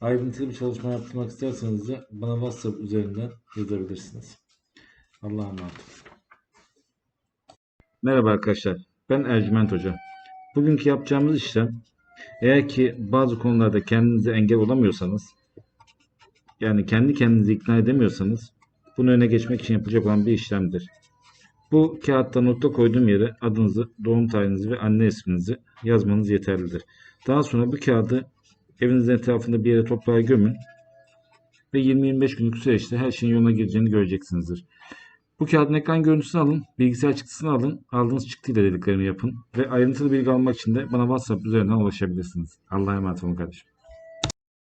Ayrıntılı bir çalışma yaptırmak isterseniz de bana WhatsApp üzerinden yazabilirsiniz. Allah'a emanet. Merhaba arkadaşlar. Ben Ercüment Hoca. Bugünkü yapacağımız işlem eğer ki bazı konularda kendinize engel olamıyorsanız yani kendi kendinizi ikna edemiyorsanız bunu öne geçmek için yapılacak olan bir işlemdir. Bu kağıtta nokta koyduğum yere adınızı, doğum tarihinizi ve anne isminizi yazmanız yeterlidir. Daha sonra bu kağıdı Evinizin etrafında bir yere toprağa gömün ve 20-25 günlük süreçte her şeyin yoluna gireceğini göreceksinizdir. Bu kağıdın ekran görüntüsünü alın, bilgisayar çıktısını alın, aldığınız çıktıyla dediklerimi yapın ve ayrıntılı bilgi almak için de bana WhatsApp üzerinden ulaşabilirsiniz. Allah'a emanet olun kardeşim.